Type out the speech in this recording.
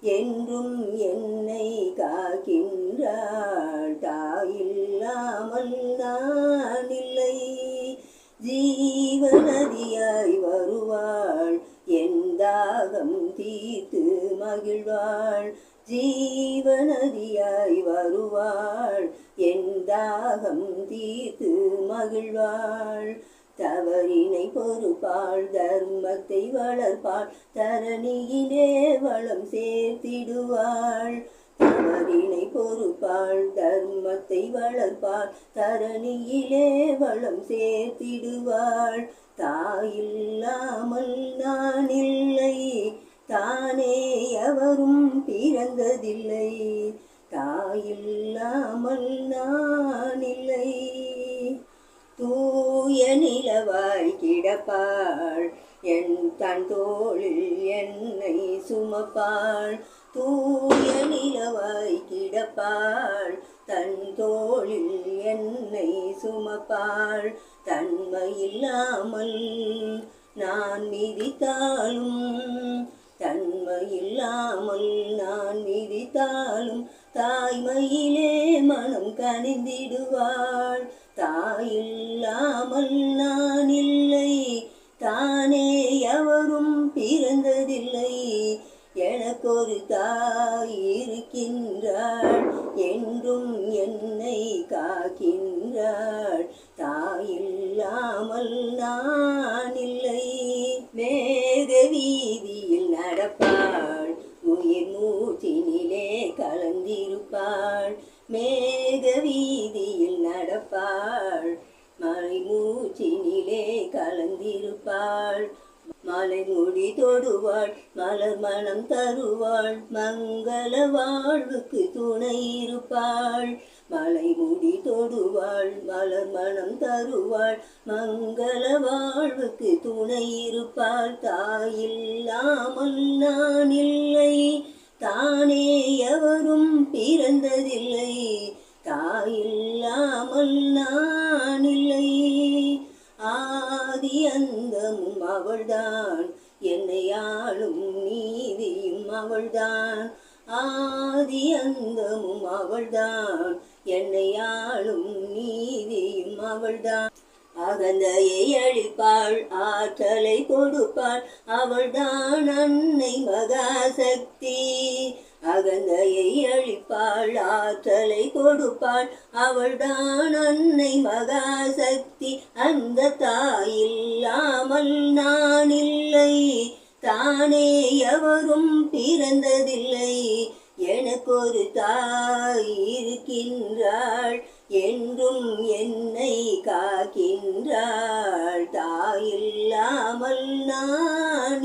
என்றும் என்னை காக்கின்றாள். தாயில்லாமல் நான் இல்லை ஜீவநதியாய் வருவாள். எந்தாகம் தீர்த்து மகிழ்வாள். ஜீவநதியாய் வருவாள். எந்தாகம் தீர்த்து மகிழ்வாள். தவறினை பொறுப்பாள் தர்மத்தை வளர்ப்பாள் தரணியிலே வளம் சேர்த்திடுவாள். தவறினை பொறுப்பாள் தர்மத்தை வளர்ப்பாள் தரணியிலே வளம் சேர்த்திடுவாள். தாயில்லாமல் நான் இல்லை தானே எவரும் பிறந்ததில்லை. தாயில்லாமல் நான் இல்லை நிலவாய் கிடப்பாள் என் தன் தோளில் என்னை சுமப்பாள். தூய நிலவாய் கிடப்பாள் தன் தோளில் என்னை சுமப்பாள். தன்மையில்லாமல் நான் மிதித்தாலும் தன்மையில்லாமல் நான் மிதித்தாலும் தாய்மையிலே மனம் கனிந்திடுவாள். தாயில்லாமல் நான் இருக்கின்றாள் என்றும் என்னை காக்கின்றாள். தாயில்லாமல் நான் இல்லை மேக வீதியில் நடப்பாள். உயிர் மூச்சினிலே கலந்திருப்பாள் மேக வீதியில் நடப்பாள். மலை மூச்சினிலே கலந்திருப்பாள். மாலை முடி தொடுவாள் மலர் மனம் தருவாள் மங்கள வாழ்வுக்கு துணை இருப்பாள். மலை முடி தொடுவாள் மலர் மனம் தருவாள் மங்கள வாழ்வுக்கு துணை இருப்பாள். தாயில்லாமல் நான் இல்லை தானே எவரும் பிறந்ததில்லை. தாயில்லாமல் நான் அவள்தான் என்னை ஆளும் நீதியும் அவள்தான். ஆதி அந்தமும் அவள்தான். என்னை ஆளும் நீதியும் அவள்தான். அகந்தையை அழிப்பாள் ஆற்றலை கொடுப்பாள். அவள்தான் அன்னை மகாசக்தி. அகந்தையை அழிப்பாள் ஆற்றலை கொடுப்பாள். அவள்தான் அன்னை மகாசக்தி. அந்த தாயில்லாமல் நான் இல்லை. தானே எவரும் பிறந்ததில்லை. எனக்கொரு தாய் இருக்கின்றாள். என்றும் என்னை காக்கின்றாள். தாயில்லாமல் நான்